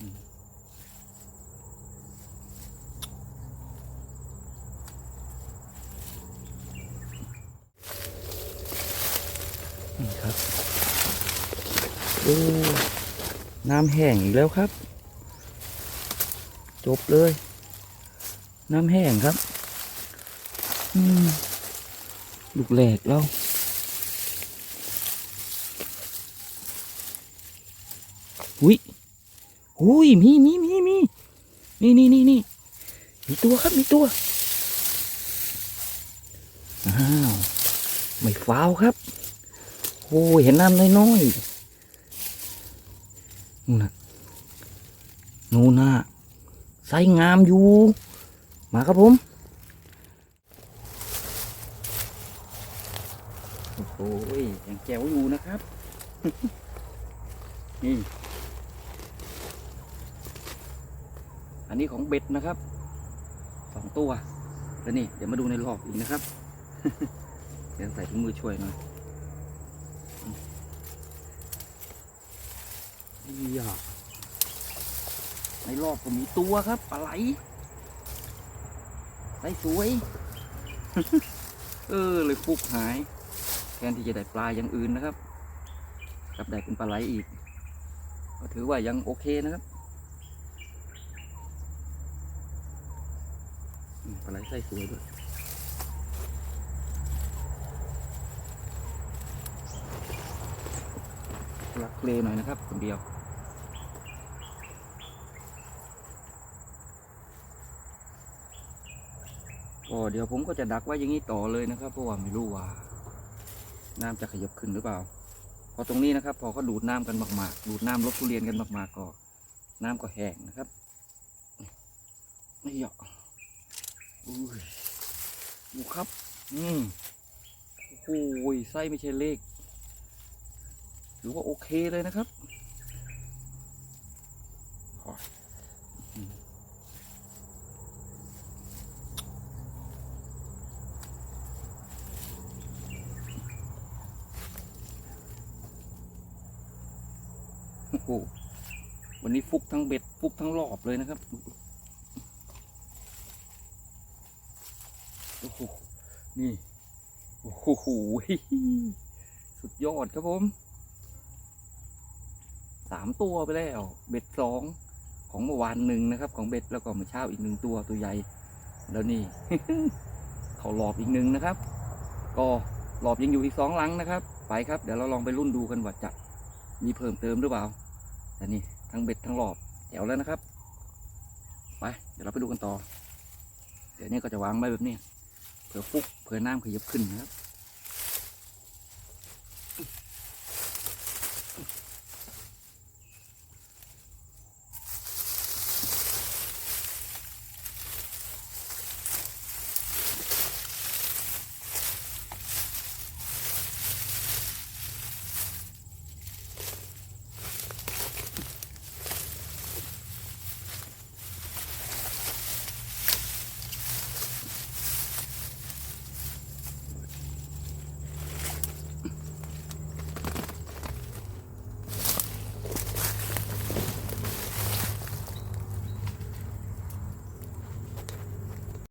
อืมนี่ครับโอ้น้ำแห้งอีกแล้วครับ จบเลย น้ำแห้งครับ อืมลูกแหลกแล้ว อุ้ยอุ้ยมีมีมีมีนี่นี่นี่นี่มีตัวครับมีตัวอ้าวไม่ฟาวครับโอ้ยเห็นน้ำน้อยๆนู่นน่ะนู่นน่ะไซงามอยู่ มาครับผมโอ้โหยังแจ๋วอยู่นะครับ นี่ อันนี้ของเบ็ดนะครับสองตัวแล้วนี่เดี๋ยวมาดูในหลอกอีกนะครับ เดี๋ยวใส่ถุงมือช่วยหน่อยนี่อะในรอบก็มีตัวครับปลาไหลไส้สวย เออเลยฟุกหาย แทนที่จะได้ปลาอย่างอื่นนะครับกลับได้เป็นปลาไหลอีกก็ถือว่ายังโอเคนะครับอืม ปลาไหลไส้สวยด้วยลักเลหน่อยนะครับคนเดียวก็เดี๋ยวผมก็จะดักไว้อย่างนี้ต่อเลยนะครับ เพราะว่าไม่รู้ว่า น้ำจะขยับขึ้นหรือเปล่า พอตรงนี้นะครับ พอเขาดูดน้ำกันมากๆ ดูดน้ำรถทุเรียนกันมากๆก็น้ำก็แห้งนะครับนี่เหรอ อุ้ยดูครับ อืมโอ้โหไส้ไม่ใช่เลขถือว่าโอเคเลยนะครับโอ้โหวันนี้ฟุกทั้งเบ็ด ฟุกทั้งรอบเลยนะครับ โอ้โหนี่โอ้โหสุดยอดครับผมสามตัวไปแล้ว เบ็ดสองของเมื่อวานหนึ่งนะครับ ของเบ็ดแล้วก็เมื่อเช้าอีกหนึ่งตัวตัวใหญ่แล้วนี่ เขาหลอบอีกหนึ่งนะครับ ก็หลอบยังอยู่อีกสองลังนะครับ ไปครับ เดี๋ยวเราลองไปรุ่นดูกันว่าจะมีเพิ่มเติมหรือเปล่าแต่นี่ทั้งเบ็ดทั้งหลอบแถวแล้วนะครับ ไป เดี๋ยวเราไปดูกันต่อ เดี๋ยวนี้ก็จะวางไว้แบบนี้ เผื่อฟุกเผื่อน้ำขยับขึ้นนะครับ